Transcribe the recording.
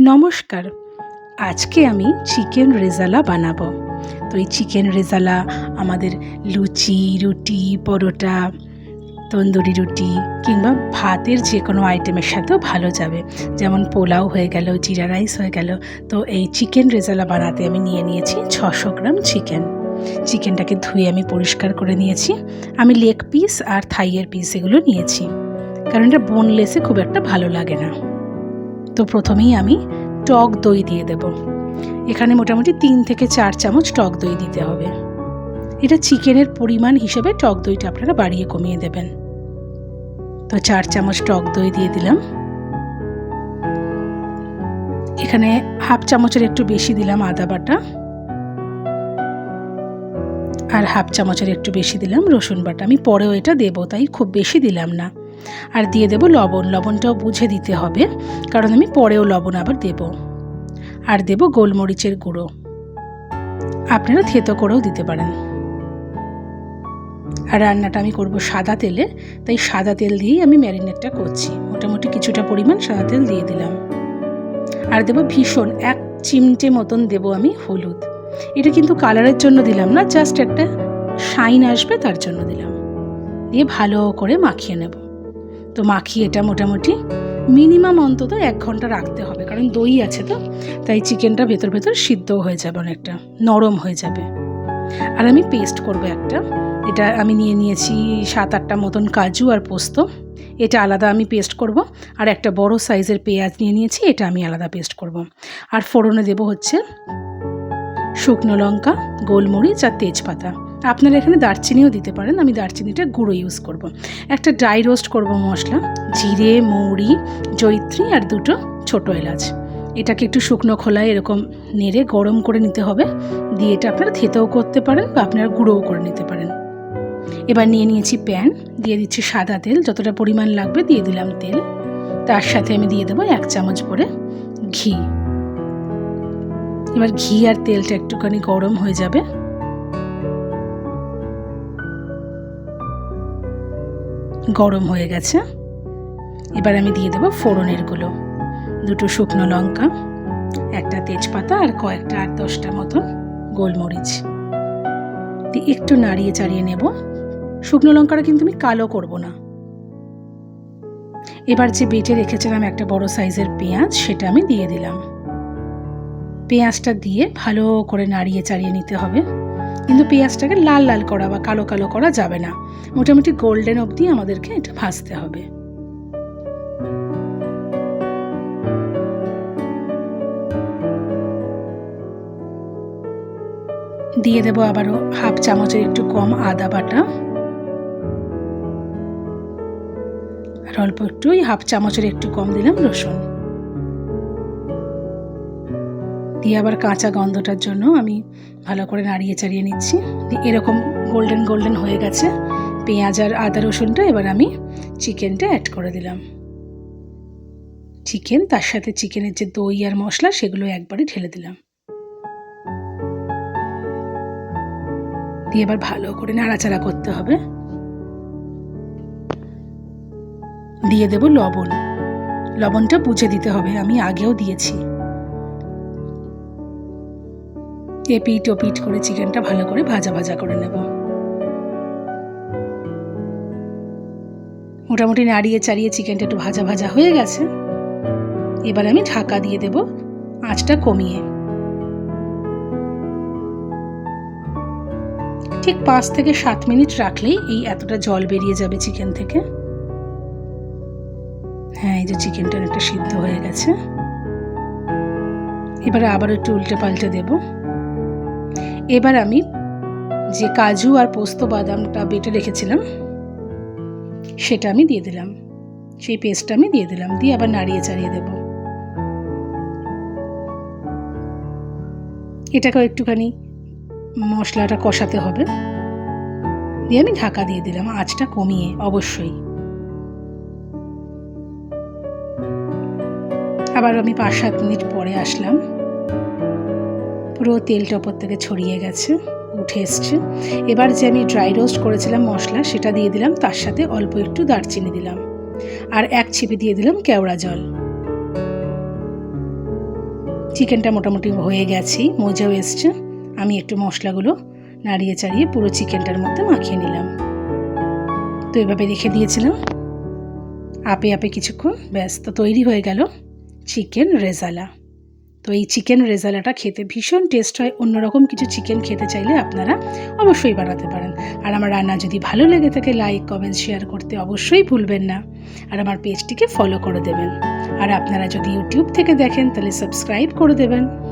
নমস্কার। আজকে আমি চিকেন রেজালা বানাবো। তো এই চিকেন রেজালা আমাদের লুচি, রুটি, পরোটা, তন্দুরি রুটি কিংবা ভাতের যে কোনো আইটেমের সাথেও ভালো যাবে। যেমন পোলাও হয়ে গেল, জিরা রাইস হয়ে গেল। তো এই চিকেন রেজালা বানাতে আমি নিয়ে নিয়েছি ছশো গ্রাম চিকেন। চিকেনটাকে ধুয়ে আমি পরিষ্কার করে নিয়েছি। আমি লেগ পিস আর থাইয়ের পিস এগুলো নিয়েছি। কারণ এটা বোনলেসে খুব একটা ভালো লাগে না। তো প্রথমেই আমি টক দই দিয়ে দেব। এখানে মোটামুটি তিন থেকে চার চামচ টক দই দিতে হবে। এটা চিকেনের পরিমাণ হিসেবে টক দইটা আপনারা বাড়িয়ে কমিয়ে দেবেন। তো চার চামচ টক দই দিয়ে দিলাম। এখানে হাফ চামচের একটু বেশি দিলাম আদা বাটা। আর হাফ চামচের একটু বেশি দিলাম রসুন বাটা। আমি পরেও এটা দেবো, তাই খুব বেশি দিলাম না। আর দিয়ে দেবো লবণ। লবণটাও বুঝে দিতে হবে, কারণ আমি পরেও লবণ আবার দেব। আর দেব গোলমরিচের গুঁড়ো। আপনারা থেতো করেও দিতে পারেন। আর রান্নাটা আমি করব সাদা তেলে, তাই সাদা তেল দিয়েই আমি ম্যারিনেটটা করছি। মোটামুটি কিছুটা পরিমাণ সাদা তেল দিয়ে দিলাম। আর দেব ভীষণ, এক চিমটে মতন দেব আমি হলুদ। এটা কিন্তু কালারের জন্য দিলাম না, জাস্ট একটা শাইন আসবে তার জন্য দিলাম। দিয়ে ভালো করে মাখিয়ে নেব। তো মাখিয়ে এটা মোটামুটি মিনিমাম অন্তত এক ঘণ্টা রাখতে হবে, কারণ দই আছে তো, তাই চিকেনটা ভেতর ভেতর সিদ্ধও হয়ে যাবে অনেকটা, নরম হয়ে যাবে। আর আমি পেস্ট করব একটা, এটা আমি নিয়ে নিয়েছি সাত আটটা মতন কাজু আর পোস্ত, এটা আলাদা আমি পেস্ট করব, আর একটা বড় সাইজের পেঁয়াজ নিয়ে নিয়েছি, এটা আমি আলাদা পেস্ট করব। আর ফোড়নে দেব হচ্ছে শুকনো লঙ্কা, গোলমরিচ আর তেজপাতা। আপনারা এখানে দারচিনিও দিতে পারেন, আমি দারচিনিটা গুঁড়ো ইউজ করব। একটা ড্রাই রোস্ট করব মশলা, জিরে, মৌরি জৈত্রী আর দুটো ছোটো এলাচ। এটাকে একটু শুকনো খোলায় এরকম নেড়ে গরম করে নিতে হবে, দিয়ে এটা আপনারা থেতেও করতে পারেন বা আপনারা গুঁড়োও করে নিতে পারেন। এবার নিয়ে নিয়েছি প্যান, দিয়ে দিচ্ছি সাদা তেল, যতটা পরিমাণ লাগবে দিয়ে দিলাম তেল। তার সাথে আমি দিয়ে দেবো এক চামচ করে ঘি। এবার ঘি আর তেলটা একটুখানি গরম হয়ে যাবে। গরম হয়ে গেছে। এবার আমি দিয়ে দেবো ফোড়নেরগুলো। দুটো শুকনো লঙ্কা, একটা তেজপাতা আর কয়েকটা আট দশটা মতন গোলমরিচ। দিয়ে একটু নাড়িয়ে চাড়িয়ে নেব। শুকনো লঙ্কাটা কিন্তু আমি কালো করব না। এবার যে বেটে রেখেছিলাম একটা বড় সাইজের পেঁয়াজ, সেটা আমি দিয়ে দিলাম। পেঁয়াজটা দিয়ে ভালো করে নাড়িয়ে চাড়িয়ে নিতে হবে। কিন্তু পেঁয়াজটাকে লাল লাল করা বা কালো কালো করা যাবে না। মোটামুটি গোল্ডেন অবধি আমাদেরকে এটা ভাজতে হবে। দিয়ে দেবো আবারও হাফ চামচের একটু কম আদা বাটা। আর অল্প একটু হাফ চামচের একটু কম দিলাম রসুন। দিয়ে আবার কাঁচা গন্ধটার জন্য আমি ভালো করে নাড়িয়ে চাড়িয়ে নিচ্ছি। এরকম গোল্ডেন গোল্ডেন হয়ে গেছে। পেঁয়াজ আর আদা রসুনটা এবার আমি চিকেনটা অ্যাড করে দিলাম। চিকেন তার সাথে চিকেনের যে দই আর মশলা সেগুলো একবারে ঢেলে দিলাম। দিয়ে এবার ভালো করে নাড়াচাড়া করতে হবে। দিয়ে দেব লবণ। লবণটা বুঝে দিতে হবে, আমি আগেও দিয়েছি। এপিট ওপিট করে চিকেনটা ভালো করে ভাজা ভাজা করে নেব। মোটামুটি নাড়িয়ে চাড়িয়ে চিকেনটা একটু ভাজা ভাজা হয়ে গেছে। এবার আমি ঢাকা দিয়ে দেব আঁচটা কমিয়ে। ঠিক পাঁচ থেকে সাত মিনিট রাখলেই এই এতটা জল বেরিয়ে যাবে চিকেন থেকে। হ্যাঁ এই যে চিকেনটা অনেকটা সিদ্ধ হয়ে গেছে। এবারে আবার একটু উল্টে পাল্টে দেবো। এবার আমি যে কাজু আর পোস্ত বাদামটা বেটে রেখেছিলাম, সেটা আমি দিয়ে দিলাম। সেই পেস্টটা আমি দিয়ে দিলাম, দিয়ে আবার নাড়িয়ে চাড়িয়ে দেব। এটাকেও একটুখানি মশলাটা কষাতে হবে। দিয়ে আমি ঢাকা দিয়ে দিলাম, আঁচটা কমিয়ে, অবশ্যই। আবার আমি পাঁচ সাত মিনিট পরে আসলাম। পুরো তেলটা ওপর থেকে ছড়িয়ে গেছে, উঠে এসছে। এবার যে আমি ড্রাই রোস্ট করেছিলাম মশলা, সেটা দিয়ে দিলাম, তার সাথে অল্প একটু দারচিনি দিলাম। আর এক ছিপে দিয়ে দিলাম কেওড়া জল। চিকেনটা মোটামুটি হয়ে গেছেই মজাও এসছে। আমি একটু মশলাগুলো নাড়িয়ে চাড়িয়ে পুরো চিকেনটার মধ্যে মাখিয়ে নিলাম। তো এভাবে রেখে দিয়েছিলাম। আপে আপে কিছুক্ষণ ব্যস্ত তৈরি হয়ে গেল চিকেন রেজালা। তো এই চিকেন রেজালাটা খেতে ভীষণ টেস্ট হয়, অন্যরকম কিছু চিকেন খেতে চাইলে আপনারা অবশ্যই বানাতে পারেন। আর আমার রান্না যদি ভালো লেগে থাকে লাইক কমেন্ট শেয়ার করতে অবশ্যই ভুলবেন না। আর আমার পেজটিকে ফলো করে দেবেন। আর আপনারা যদি ইউটিউব থেকে দেখেন, তাহলে সাবস্ক্রাইব করে দেবেন।